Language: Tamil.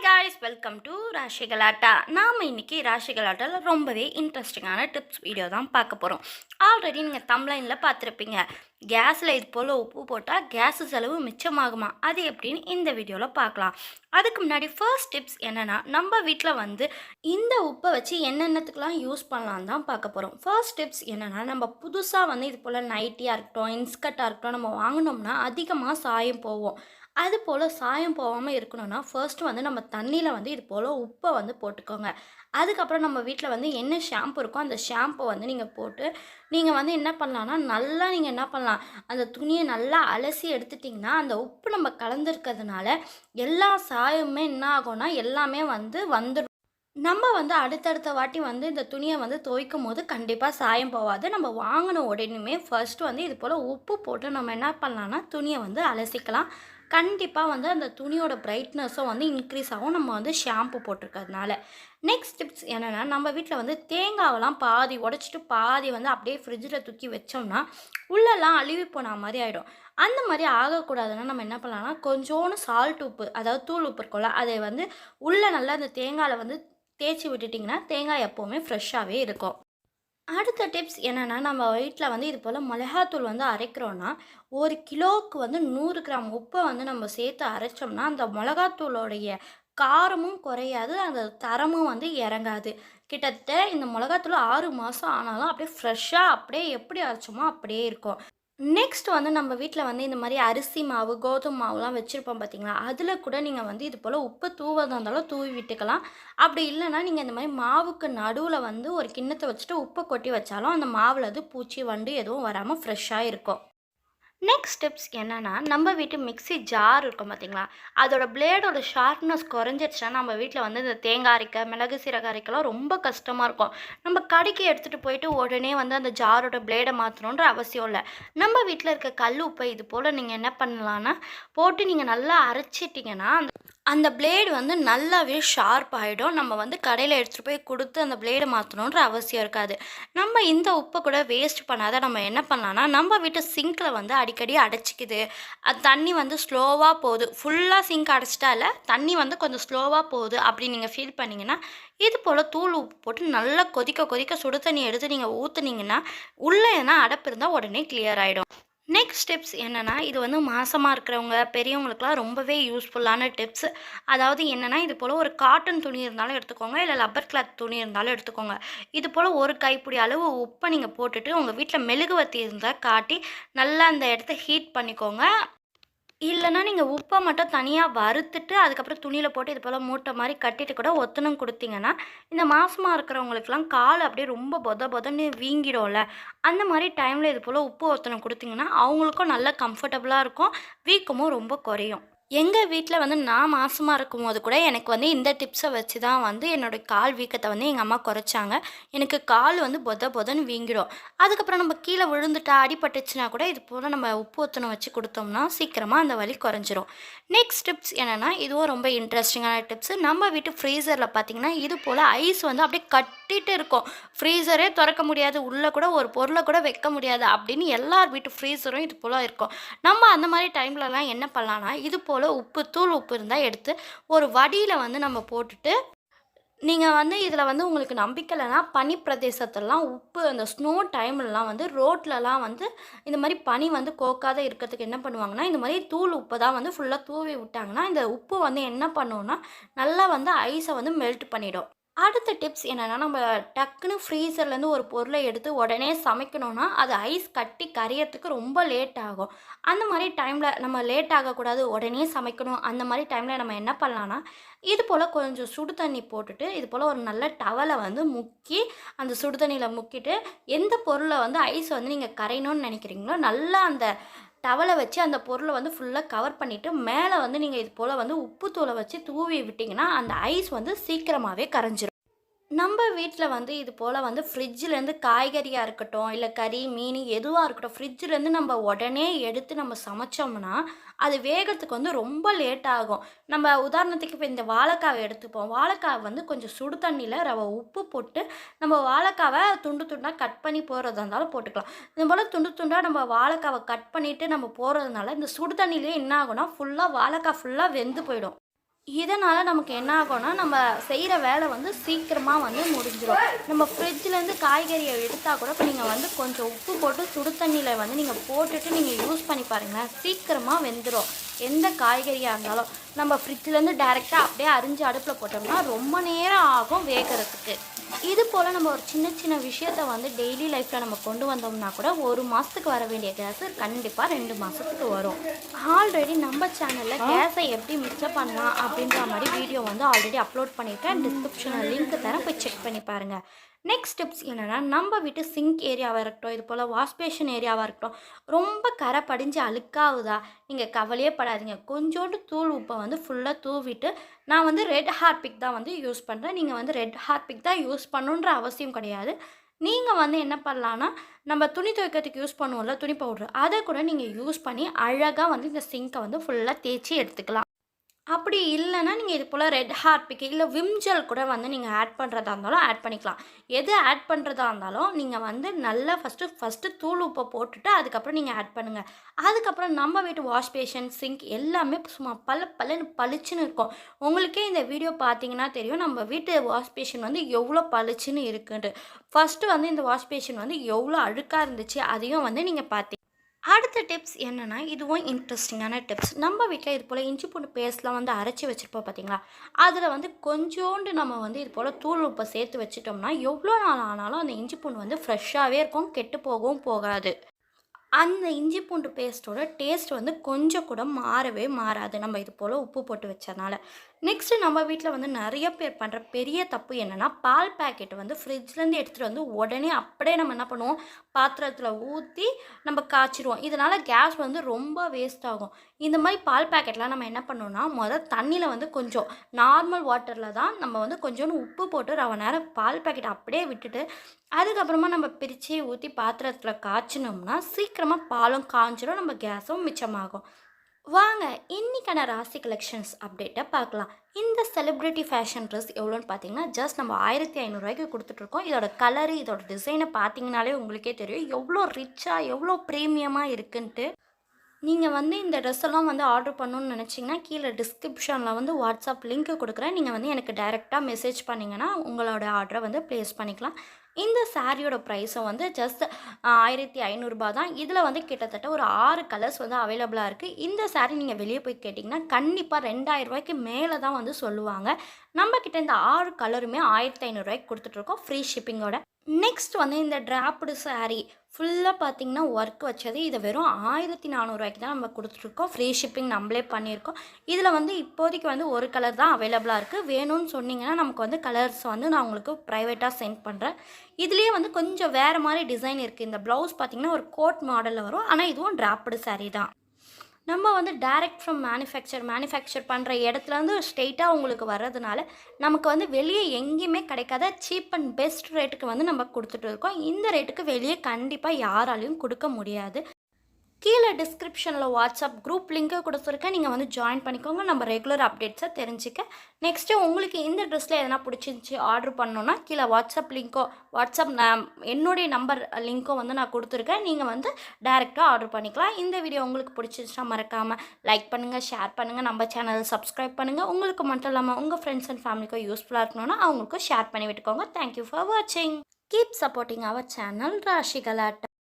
Hi guys welcome to Rashi Galatta நாம் இன்னைக்கு ராஷி கலாட்டாவில் ரொம்பவே இன்ட்ரெஸ்டிங்கான டிப்ஸ் வீடியோ தான் பார்க்க போகிறோம் ஆல்ரெடி நீங்கள் தம்லைனில் பார்த்துருப்பீங்க. கேஸில் இது போல் உப்பு போட்டால் கேஸ் செலவு மிச்சமாகுமா? அது எப்படின்னு இந்த வீடியோவில் பார்க்கலாம். அதுக்கு முன்னாடி ஃபர்ஸ்ட் டிப்ஸ் என்னென்னா நம்ம வீட்டில் வந்து இந்த உப்பை வச்சு என்னென்னத்துக்கெலாம் யூஸ் பண்ணலாம் தான் பார்க்க போகிறோம் ஃபர்ஸ்ட் டிப்ஸ் என்னென்னா நம்ம புதுசாக வந்து இது போல் நைட்டியாக இருக்கட்டும் இன்ஸ்கர்ட்டாக இருக்கட்டும் நம்ம வாங்கினோம்னா அதிகமாக சாயம் போவோம் அது போல் சாயம் போகாமல் இருக்கணும்னா ஃபர்ஸ்ட் வந்து நம்ம தண்ணியில் வந்து இது போல் உப்பை வந்து போட்டுக்கோங்க. அதுக்கப்புறம் நம்ம வீட்டில் வந்து என்ன ஷாம்பு இருக்கோ அந்த ஷாம்பை வந்து நீங்கள் போட்டு நீங்கள் வந்து என்ன பண்ணலான்னா நல்லா நீங்கள் என்ன பண்ணலாம் அந்த துணியை நல்லா அலசி எடுத்துட்டிங்கன்னா அந்த உப்பு நம்ம கலந்துருக்கிறதுனால எல்லா சாயமுமே என்ன ஆகும்னா எல்லாமே வந்து வந்துடும். நம்ம வந்து அடுத்தடுத்த வாட்டி வந்து இந்த துணியை வந்து துவைக்கும் போது கண்டிப்பாக சாயம் போகாது. நம்ம வாங்கின உடனே ஃபர்ஸ்ட் வந்து இது போல் உப்பு போட்டு நம்ம என்ன பண்ணலான்னா துணியை வந்து அலசிக்கலாம். கண்டிப்பாக வந்து அந்த துணியோட பிரைட்னஸும் வந்து இன்க்ரீஸ் ஆகும். நம்ம வந்து ஷாம்பு போட்டிருக்கிறதுனால. நெக்ஸ்ட் டிப்ஸ் என்னென்னா நம்ம வீட்டில் வந்து தேங்காவெல்லாம் பாதி உடச்சிட்டு பாதி வந்து அப்படியே ஃப்ரிட்ஜில் தூக்கி வச்சோம்னா உள்ளெல்லாம் அழுவி போன மாதிரி ஆகிடும் அந்த மாதிரி ஆகக்கூடாதுன்னா நம்ம என்ன பண்ணலாம்னா கொஞ்சோண்டு சால்ட் உப்பு அதாவது தூள் உப்பு இருக்கும்ல அதை வந்து உள்ளே நல்லா அந்த தேங்காயில் வந்து தேய்ச்சி விட்டுட்டிங்கன்னா தேங்காய் எப்போவுமே ஃப்ரெஷ்ஷாகவே இருக்கும். அடுத்த டிப்ஸ் என்னென்னா நம்ம வீட்டில் வந்து இது போல் மிளகாத்தூள் வந்து அரைக்கிறோன்னா ஒரு கிலோவுக்கு வந்து நூறு கிராம் உப்பை வந்து நம்ம சேர்த்து அரைச்சோம்னா அந்த மிளகாத்தூளோடைய காரமும் குறையாது அந்த தரமும் வந்து இறங்காது. கிட்டத்தட்ட இந்த மிளகாத்தூள் ஆறு மாதம் ஆனாலும் அப்படியே ஃப்ரெஷ்ஷாக அப்படியே எப்படி அரைச்சோமோ அப்படியே இருக்கும். நெக்ஸ்ட் வந்து நம்ம வீட்டில் வந்து இந்த மாதிரி அரிசி மாவு கோதுமை மாவுலாம் வச்சுருப்போம் பார்த்தீங்களா அதில் கூட நீங்கள் வந்து இது போல் உப்பு தூவதாக இருந்தாலும் தூவி விட்டுக்கலாம். அப்படி இல்லைன்னா நீங்கள் இந்த மாதிரி மாவுக்கு நடுவில் வந்து ஒரு கிண்ணத்தை வச்சுட்டு உப்பை கொட்டி வச்சாலும் அந்த மாவில் அது பூச்சி வண்டு எதுவும் வராமல் ஃப்ரெஷ்ஷாக இருக்கும். நெக்ஸ்ட் ஸ்டெப்ஸ் என்னென்னா நம்ம வீட்டு மிக்ஸி ஜார் இருக்கும் பார்த்தீங்களா அதோட பிளேடோட ஷார்ப்னஸ் குறைஞ்சிருச்சுன்னா நம்ம வீட்டில் வந்து இந்த தேங்காய் அரைக்க மிளகு சீரக அரைக்கலாம் ரொம்ப கஷ்டமாக இருக்கும். நம்ம கடைக்கு எடுத்துகிட்டு போயிட்டு உடனே வந்து அந்த ஜாரோட பிளேடை மாற்றணுன்ற அவசியம் இல்லை. நம்ம வீட்டில் இருக்க கல் உப்பை இது போல் நீங்கள் என்ன பண்ணலான்னா போட்டு நீங்கள் நல்லா அரைச்சிட்டிங்கன்னா அந்த அந்த பிளேடு வந்து நல்லாவே ஷார்ப் ஆகிடும் நம்ம வந்து கடையில் எடுத்துகிட்டு போய் கொடுத்து அந்த பிளேடு மாற்றணுன்ற அவசியம் இருக்காது. நம்ம இந்த உப்பை கூட வேஸ்ட் பண்ணாத நம்ம என்ன பண்ணலான்னா நம்ம வீட்டு சிங்கில் வந்து அடிக்கடி அடைச்சிக்குது. அது தண்ணி வந்து ஸ்லோவாக போகுது. ஃபுல்லாக சிங்க் அடைச்சிட்டால தண்ணி வந்து கொஞ்சம் ஸ்லோவாக போகுது அப்படி நீங்கள் ஃபீல் பண்ணிங்கன்னா இது போல் தூள் உப்பு போட்டு நல்லா கொதிக்க கொதிக்க சுடு தண்ணி எடுத்து நீங்கள் ஊற்றுனீங்கன்னா உள்ளே எதனா அடைப்பு இருந்தால் உடனே கிளியர் ஆகிடும் நெக்ஸ்ட் டிப்ஸ் என்னென்னா இது வந்து மாசமாக இருக்கிறவங்க பெரியவங்களுக்குலாம் ரொம்பவே யூஸ்ஃபுல்லான டிப்ஸ் அதாவது என்னென்னா இது போல் ஒரு காட்டன் துணி இருந்தாலும் எடுத்துக்கோங்க இல்லை லப்பர் கிளாத் துணி இருந்தாலும் எடுத்துக்கோங்க. இது போல் ஒரு கைப்பிடி அளவு உப்பை நீங்கள் போட்டுட்டு உங்கள் வீட்டில் மெழுகுவத்தி இருந்தால் காட்டி நல்லா அந்த இடத்த ஹீட் பண்ணிக்கோங்க. இல்லைன்னா நீங்கள் உப்பை மட்டும் தனியாக வறுத்துட்டு அதுக்கப்புறம் துணியில் போட்டு இது போல் மூட்டை மாதிரி கட்டிட்டு கூட ஒத்தனம் கொடுத்தீங்கன்னா இந்த மாசமாக இருக்கிறவங்களுக்குலாம் கால் அப்படியே ரொம்ப பொத பொதன்னு வீங்கிடும்ல. அந்த மாதிரி டைமில் இது போல் உப்பு ஒத்தனம் கொடுத்தீங்கன்னா அவங்களுக்கும் நல்ல கம்ஃபர்டபுளாக இருக்கும். வீக்கமும் ரொம்ப குறையும். எங்கள் வீட்டில் வந்து நான் மாசமாக இருக்கும்போது கூட எனக்கு வந்து இந்த டிப்ஸை வச்சு தான் வந்து என்னோடய கால் வீக்கத்தை வந்து எங்கள் அம்மா குறைச்சாங்க. எனக்கு கால் வந்து பொத பொதன்னு வீங்கிடும். அதுக்கப்புறம் நம்ம கீழே விழுந்துட்டா அடிபட்டுச்சுன்னா கூட இது போல் நம்ம உப்பு ஒத்தனை வச்சு கொடுத்தோம்னா சீக்கிரமாக அந்த வலி குறைஞ்சிரும். நெக்ஸ்ட் டிப்ஸ் என்னென்னா இதுவும் ரொம்ப இன்ட்ரெஸ்டிங்கான டிப்ஸ் நம்ம வீட்டு ஃப்ரீசரில் பார்த்தீங்கன்னா இது போல் ஐஸ் வந்து அப்படியே கட்டிட்டு இருக்கும். ஃப்ரீசரே திறக்க முடியாது. உள்ளே கூட ஒரு பொருளை கூட வைக்க முடியாது. அப்படின்னு எல்லார் வீட்டு ஃப்ரீசரும் இது போல் இருக்கும். நம்ம அந்த மாதிரி டைம்லலாம் என்ன பண்ணலான்னா இது போல் உப்பு தூள் உப்பு இருந்தால் எடுத்து ஒரு வடியில் வந்து நம்ம போட்டுட்டு நீங்கள் வந்து இதில் வந்து உங்களுக்கு நம்பிக்கை இல்லைன்னா பனி பிரதேசத்துலலாம் உப்பு அந்த ஸ்னோ டைம்லலாம் வந்து ரோட்லலாம் வந்து இந்த மாதிரி பனி வந்து கோக்காத இருக்கிறதுக்கு என்ன பண்ணுவாங்கன்னா இந்த மாதிரி தூள் உப்பு தான் வந்து ஃபுல்லாக தூவி விட்டாங்கன்னா இந்த உப்பு வந்து என்ன பண்ணுன்னா நல்லா வந்து ஐஸை வந்து மெல்ட் பண்ணிடும். அடுத்த டிப்ஸ் என்னென்னா நம்ம டக்குன்னு ஃப்ரீசர்லேருந்து ஒரு பொருளை எடுத்து உடனே சமைக்கணும்னா அது ஐஸ் கட்டி கரையறதுக்கு ரொம்ப லேட் ஆகும். அந்த மாதிரி டைமில் நம்ம லேட் ஆகக்கூடாது உடனே சமைக்கணும். அந்த மாதிரி டைமில் நம்ம என்ன பண்ணலான்னா இது போல் கொஞ்சம் சுடு தண்ணி போட்டுட்டு இது போல் ஒரு நல்ல டவலை வந்து முக்கி அந்த சுடு தண்ணியில் முக்கிட்டு எந்த பொருளை வந்து ஐஸ் வந்து நீங்கள் கரையணும்னு நினைக்கிறீங்களோ நல்லா அந்த டவலை வச்சு அந்த பொருளை வந்து ஃபுல்லாக கவர் பண்ணிவிட்டு மேலே வந்து நீங்கள் இது போல் வந்து உப்புத்தூளை வச்சு தூவி விட்டிங்கன்னா அந்த ஐஸ் வந்து சீக்கிரமாகவே கரைஞ்சிரும். நம்ம வீட்டில் வந்து இது போல் வந்து ஃப்ரிட்ஜிலேருந்து காய்கறியாக இருக்கட்டும் இல்லை கறி மீன் எதுவாக இருக்கட்டும் ஃப்ரிட்ஜிலேருந்து நம்ம உடனே எடுத்து நம்ம சமைச்சோம்னா அது வேகத்துக்கு வந்து ரொம்ப லேட் ஆகும். நம்ம உதாரணத்துக்கு இப்போ இந்த வாழைக்காவை எடுத்துப்போம். வாழைக்காவை வந்து கொஞ்சம் சுடு தண்ணியில் ரவை உப்பு போட்டு நம்ம வாழைக்காவை துண்டு துண்டாக கட் பண்ணி போடுறதா இருந்தாலும் போட்டுக்கலாம். இது போல் துண்டு துண்டாக நம்ம வாழைக்காவை கட் பண்ணிவிட்டு நம்ம போடுறதுனால இந்த சுடு தண்ணியிலே என்ன ஆகும்னா ஃபுல்லாக வாழைக்காய் ஃபுல்லாக வெந்து போயிடும். இதனால் நமக்கு என்ன ஆகும்னா நம்ம செய்கிற வேலை வந்து சீக்கிரமாக வந்து முடிஞ்சிடும் நம்ம ஃப்ரிட்ஜ்லேருந்து காய்கறியை எடுத்தால் கூட இப்போ நீங்கள் வந்து கொஞ்சம் உப்பு போட்டு சுடு தண்ணியில் வந்து நீங்கள் போட்டுட்டு நீங்கள் யூஸ் பண்ணி பாருங்களேன். சீக்கிரமாக வெந்துடும் எந்த காய்கறியாக இருந்தாலும். நம்ம ஃப்ரிட்ஜ்லேருந்து டேரெக்டாக அப்படியே அரிஞ்சு அடுப்பில் போட்டோம்னா ரொம்ப நேரம் ஆகும் வேகிறதுக்கு. இது போல் நம்ம ஒரு சின்ன சின்ன விஷயத்த வந்து டெய்லி லைஃப்பில் நம்ம கொண்டு வந்தோம்னா கூட ஒரு மாதத்துக்கு வர வேண்டிய கேஸு கண்டிப்பாக ரெண்டு மாதத்துக்கு வரும். ஆல்ரெடி நம்ம சேனலில் கேஸை எப்படி மிச்சம் பண்ணலாம் அப்படின்ற மாதிரி வீடியோ வந்து ஆல்ரெடி அப்லோட் பண்ணியிருக்கேன். டிஸ்கிரிப்ஷனில் லிங்க் தரேன். போய் செக் பண்ணி பாருங்கள் நெக்ஸ்ட் டிப்ஸ் என்னென்னா நம்ம வீட்டு சிங்க் ஏரியாவாக இருக்கட்டும் இது போல் வாஷ்பேஷன் ஏரியாவாக இருக்கட்டும் ரொம்ப கரை படிஞ்சு அழுக்காகுதா நீங்கள் கவலையே படாதீங்க. கொஞ்சோண்டு தூள் உப்பை வந்து ஃபுல்லாக தூவிட்டு நான் வந்து ரெட் ஹார்பிக் தான் வந்து யூஸ் பண்ணுறேன் நீங்கள் வந்து ரெட் ஹார்பிக் தான் யூஸ் பண்ணுன்ற அவசியம் கிடையாது. நீங்கள் வந்து என்ன பண்ணலான்னா நம்ம துணி துவைக்கிறதுக்கு யூஸ் பண்ணுவோம்ல துணி பவுட்ரு அதை கூட நீங்கள் யூஸ் பண்ணி அழகாக வந்து இந்த சிங்கை வந்து ஃபுல்லாக தேய்ச்சி எடுத்துக்கலாம். அப்படி இல்லைன்னா நீங்கள் இது போல் ரெட் ஹார்பிக் இல்லை விம்ஜெல் கூட வந்து நீங்கள் ஆட் பண்ணுறதா இருந்தாலும் ஆட் பண்ணிக்கலாம். எது ஆட் பண்ணுறதா இருந்தாலும் நீங்கள் வந்து நல்லா ஃபஸ்ட்டு ஃபஸ்ட்டு தூள் உப்பை போட்டுட்டு அதுக்கப்புறம் நீங்கள் ஆட் பண்ணுங்கள் அதுக்கப்புறம் நம்ம வீட்டு வாஷ் பேஷன் சிங்க் எல்லாமே சும்மா பல பலன்னு பளிச்சுன்னு இருக்கும். உங்களுக்கே இந்த வீடியோ பார்த்தீங்கன்னா தெரியும். நம்ம வீட்டு வாஷ் பேஷன் வந்து எவ்வளோ பளிச்சுன்னு இருக்குன்ட்டு. ஃபஸ்ட்டு வந்து இந்த வாஷ் பேஷன் வந்து எவ்வளோ அழுக்காக இருந்துச்சு அதையும் வந்து நீங்கள் பார்த்தீங்க அடுத்த டிப்ஸ் என்னென்னா இதுவும் இன்ட்ரெஸ்டிங்கான டிப்ஸ் நம்ம வீட்டில் இது போல் இஞ்சி பூண்டு பேஸ்ட்லாம் வந்து அரைச்சி வச்சுருப்போம் பார்த்தீங்களா அதில் வந்து கொஞ்சோண்டு நம்ம வந்து இது போல் தூள் உப்பை சேர்த்து வச்சுட்டோம்னா எவ்வளோ நாள் ஆனாலும் அந்த இஞ்சி பூண்டு வந்து ஃப்ரெஷ்ஷாகவே இருக்கும் கெட்டு போகவும் போகாது. அந்த இஞ்சி பூண்டு பேஸ்ட்டோட டேஸ்ட் வந்து கொஞ்சம் கூட மாறவே மாறாது. நம்ம இது போல் உப்பு போட்டு வச்சனால நெக்ஸ்ட்டு நம்ம வீட்டில் வந்து நிறைய பேர் பண்ணுற பெரிய தப்பு என்னென்னா பால் பேக்கெட் வந்து ஃப்ரிட்ஜ்லேருந்து எடுத்துகிட்டு வந்து உடனே அப்படியே நம்ம என்ன பண்ணுவோம்? பாத்திரத்தில் ஊற்றி நம்ம காய்ச்சிடுவோம். இதனால் கேஸ் வந்து ரொம்ப வேஸ்ட் ஆகும். இந்த மாதிரி பால் பேக்கெட்லாம் நம்ம என்ன பண்ணோம்னா முதல் தண்ணியில் வந்து கொஞ்சம் நார்மல் வாட்டரில் தான் நம்ம வந்து கொஞ்சோண்டு உப்பு போட்டு ரவ நேரம் பால் பேக்கெட் அப்படியே விட்டுட்டு அதுக்கப்புறமா நம்ம பிரித்து ஊற்றி பாத்திரத்தில் காய்ச்சினோம்னா சீக்கிரமாக பாலும் காஞ்சிடும் நம்ம கேஸும் மிச்சமாகும். வாங்க இன்றைக்கான ராசி கலெக்ஷன்ஸ் அப்டேட்டை பார்க்கலாம். இந்த செலிப்ரிட்டி ஃபேஷன் ட்ரெஸ் எவ்வளோன்னு பார்த்தீங்கன்னா ஜஸ்ட் நம்ம ஆயிரத்தி ஐநூறுரூவாய்க்கு கொடுத்துட்ருக்கோம். இதோட கலரு இதோட டிசைனை பார்த்தீங்கனாலே உங்களுக்கே தெரியும். எவ்வளோ ரிச்சாக எவ்வளோ ப்ரீமியமாக இருக்குன்ட்டு. நீங்கள் வந்து இந்த ட்ரெஸ் எல்லாம் வந்து ஆர்டர் பண்ணணும்னு நினச்சிங்கன்னா கீழே டிஸ்கிரிப்ஷனில் வந்து வாட்ஸ்அப் லிங்க் கொடுக்குறேன். நீங்கள் வந்து எனக்கு டைரெக்டாக மெசேஜ் பண்ணிங்கன்னா உங்களோட ஆர்டரை வந்து ப்ளேஸ் பண்ணிக்கலாம். இந்த சாரியோட ப்ரைஸும் வந்து ஜஸ்ட் ஆயிரத்தி ஐநூறுரூபா தான். இதில் வந்து கிட்டத்தட்ட ஒரு ஆறு கலர்ஸ் வந்து அவைலபிளாக இருக்குது இந்த சாரீ நீங்கள் வெளியே போய் கேட்டிங்கன்னா கண்டிப்பாக ரெண்டாயிரரூபாய்க்கு மேலே தான் வந்து சொல்லுவாங்க. நம்மக்கிட்ட இந்த ஆறு கலருமே ஆயிரத்தி ஐநூறுரூவாய்க்கு கொடுத்துட்ருக்கோம் ஃப்ரீ ஷிப்பிங்கோட நெக்ஸ்ட் வந்து இந்த ட்ராப்டு saree ஃபுல்லாக பார்த்தீங்கன்னா ஒர்க் வச்சது. இதை வெறும் ஆயிரத்தி நானூறுரூவாய்க்கு தான் நம்ம கொடுத்துருக்கோம் ஃப்ரீ ஷிப்பிங் நம்மளே பண்ணியிருக்கோம். இதில் வந்து இப்போதைக்கு வந்து ஒரு கலர் தான் அவைலபிளாக இருக்குது வேணும்னு சொன்னிங்கன்னா நமக்கு வந்து கலர்ஸ் வந்து நான் உங்களுக்கு ப்ரைவேட்டாக சென்ட் பண்ணுறேன் இதுலேயே வந்து கொஞ்சம் வேறு மாதிரி டிசைன் இருக்குது இந்த ப்ளவுஸ் பார்த்தீங்கன்னா ஒரு கோட் மாடலில் வரும். ஆனால் இதுவும் ட்ராப்டு saree தான். நம்ம வந்து டைரக்ட் ஃப்ரம் மேனுஃபேக்சர் மேனுஃபேக்சர் பண்ணுற இடத்துலேருந்து ஸ்ட்ரெயிட்டாக உங்களுக்கு வர்றதுனால நமக்கு வந்து வெளியே எங்கேயுமே கிடைக்காத சீப் அண்ட் பெஸ்ட் ரேட்டுக்கு வந்து நம்ம கொடுத்துட்டு இருக்கோம். இந்த ரேட்டுக்கு வெளியே கண்டிப்பாக யாராலையும் கொடுக்க முடியாது. கீழே டிஸ்கிரிப்ஷனில் வாட்ஸ்அப் குரூப் லிங்க்கை கொடுத்துருக்கேன். நீங்கள் வந்து ஜாயின் பண்ணிக்கோங்க. நம்ம ரெகுலர் அப்டேட்ஸை தெரிஞ்சுக்க. நெக்ஸ்ட்டு உங்களுக்கு இந்த ட்ரெஸ்ஸில் எதனா பிடிச்சிருந்துச்சி ஆர்டர் பண்ணோன்னா கீழே வாட்ஸ்அப் லிங்க்கோ வாட்ஸ்அப் நான் என்னுடைய நம்பர் லிங்க்கோ வந்து நான் கொடுத்துருக்கேன். நீங்கள் வந்து டைரெக்டாக ஆர்டர் பண்ணிக்கலாம். இந்த வீடியோ உங்களுக்கு பிடிச்சிருச்சா மறக்காமல் லைக் பண்ணுங்கள் ஷேர் பண்ணுங்கள் நம்ம சேனலை சப்ஸ்கிரைப் பண்ணுங்கள் உங்களுக்கு மட்டும் இல்லாமல் உங்கள் ஃப்ரெண்ட்ஸ் அண்ட் ஃபேமிலிக்கும் யூஸ்ஃபுல்லாக இருக்கணும்னா அவங்களுக்கும் ஷேர் பண்ணி விட்டுக்கோங்க. தேங்க்யூ ஃபார் வாட்சிங் keep supporting our channel Rashi Galatta